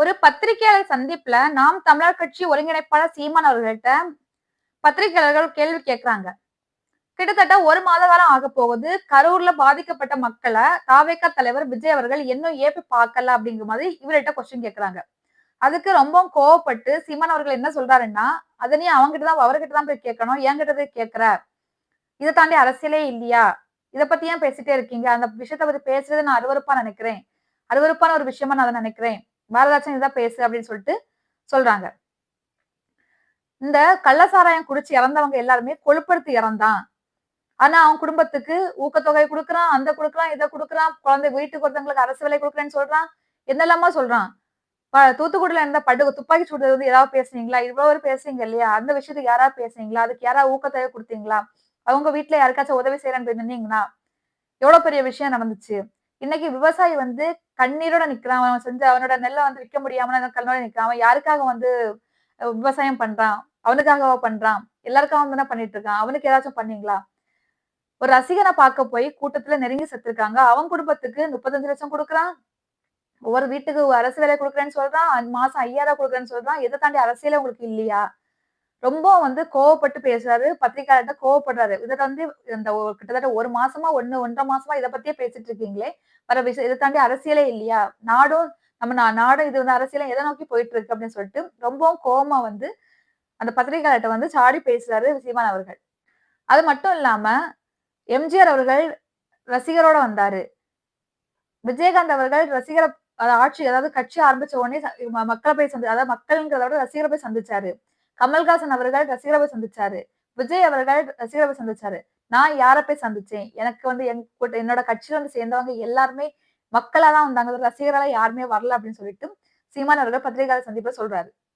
ஒரு பத்திரிகையாளர் சந்திப்புல நாம் தமிழர் கட்சி ஒருங்கிணைப்பாளர் சீமான் அவர்கள்ட்ட பத்திரிகையாளர்கள் கேள்வி கேட்கிறாங்க கிட்டத்தட்ட ஒரு மாத காலம் ஆக போகுது. கரூர்ல பாதிக்கப்பட்ட மக்களை தாவேக்கா தலைவர் விஜய் அவர்கள் இன்னும் ஏப்பி பார்க்கல அப்படிங்கிற மாதிரி இவர்கிட்ட கொஸ்டின் கேட்கிறாங்க அதுக்கு ரொம்ப கோவப்பட்டு சீமான் அவர்கள் என்ன சொல்றாருன்னா அதை நீ அவங்ககிட்ட தான் அவர்கிட்ட தான் போய் கேட்கணும். என்கிட்ட போய் கேட்கிற இதை தாண்டி அரசியலே இல்லையா? இதை பத்தி ஏன் பேசிட்டே இருக்கீங்க? அந்த விஷயத்த பத்தி பேசுறது நான் அருவருப்பா நினைக்கிறேன். அருவருப்பான ஒரு விஷயமா நான் அதை நினைக்கிறேன். பாரதாச்சன் இதான் பேசு அப்படின்னு சொல்லிட்டு சொல்றாங்க. இந்த கள்ளசாராயம் குடிச்சு இறந்தவங்க எல்லாருமே கொழுப்படுத்தி இறந்தான். ஆனா அவன் குடும்பத்துக்கு ஊக்கத்தொகை கொடுக்குறான் அந்த கொடுக்குறான் இதை கொடுக்குறான் குழந்தை வீட்டுக்கு ஒருத்தவங்களுக்கு அரசு வேலை கொடுக்குறேன்னு சொல்றான் என்னெல்லாமா சொல்றான். தூத்துக்குடியில இருந்த படு துப்பாக்கி சுடுறது வந்து ஏதாவது பேசுனீங்களா? இவ்வளவு பேர் பேசுறீங்க இல்லையா? அந்த விஷயத்துக்கு யாராவது பேசுனீங்களா? அதுக்கு யாராவது ஊக்கத்தொகை கொடுத்தீங்களா? அவங்க வீட்டுல யாருக்காச்சும் உதவி செய்யறேன்னு சொன்னீங்கன்னா நின்னீங்கன்னா எவ்வளவு பெரிய விஷயம் நடந்துச்சு. இன்னைக்கு விவசாயி வந்து கண்ணீரோட நிக்கிறான். அவன் செஞ்சு அவனோட நெல்லை வந்து விற்க முடியாம கண்ணோட நிக்கிறான். அவன் யாருக்காக வந்து விவசாயம் பண்றான்? அவனுக்காகவா பண்றான்? எல்லாருக்காகவும் தானே பண்ணிட்டு இருக்கான். அவனுக்கு ஏதாச்சும் பண்ணீங்களா? ஒரு ரசிகனை பார்க்க போய் கூட்டத்துல நெருங்கி செத்துருக்காங்க. அவன் குடும்பத்துக்கு முப்பத்தஞ்சு லட்சம் கொடுக்குறான். ஒவ்வொரு வீட்டுக்கு அரசு வேலை கொடுக்குறேன்னு சொல்றான். மாசம் ஐயாயிரம் கொடுக்குறேன்னு சொல்றான். இதை தாண்டி அரசியலே உங்களுக்கு இல்லையா? ரொம்ப வந்து கோவப்பட்டு பேசுறாரு. பத்திரிகையாளர்கிட்ட கோவப்படுறாரு. இதை வந்து இந்த கிட்டத்தட்ட ஒரு மாசமா ஒண்ணு ஒன்றரை மாசமா இதை பத்தியே பேசிட்டு இருக்கீங்களே. வர விஷயம் இதை தாண்டி அரசியலே இல்லையா? நாடும் நம்ம நாடும் இது வந்து அரசியலும் எதை நோக்கி போயிட்டு இருக்கு அப்படின்னு சொல்லிட்டு ரொம்பவும் கோவமா வந்து அந்த பத்திரிகையாளர்கிட்ட வந்து சாடி பேசுறாரு சீமான் அவர்கள். அது மட்டும் இல்லாம எம்ஜிஆர் அவர்கள் ரசிகரோட வந்தாரு. விஜயகாந்த் அவர்கள் ரசிகரை ஆட்சி அதாவது கட்சி ஆரம்பிச்ச உடனே ம- மக்களை போய் சந்தி அதாவது மக்கள்ங்கிறத விட ரசிகரை போய் சந்திச்சாரு. கமல்ஹாசன் அவர்கள் ரசிகரவை சந்திச்சாரு. விஜய் அவர்கள் ரசிகரவை சந்திச்சாரு. நான் யாரை போய் சந்திச்சேன்? எனக்கு வந்து என் கூட்ட- என்னோட கட்சியில வந்து சேர்ந்தவங்க எல்லாருமே மக்களா தான் வந்தாங்க ரசிகரால யாருமே வரல அப்படின்னு சொல்லிட்டு சீமான் அவர்கள் பத்திரிகையாளர் சந்திப்புல சொல்றாரு.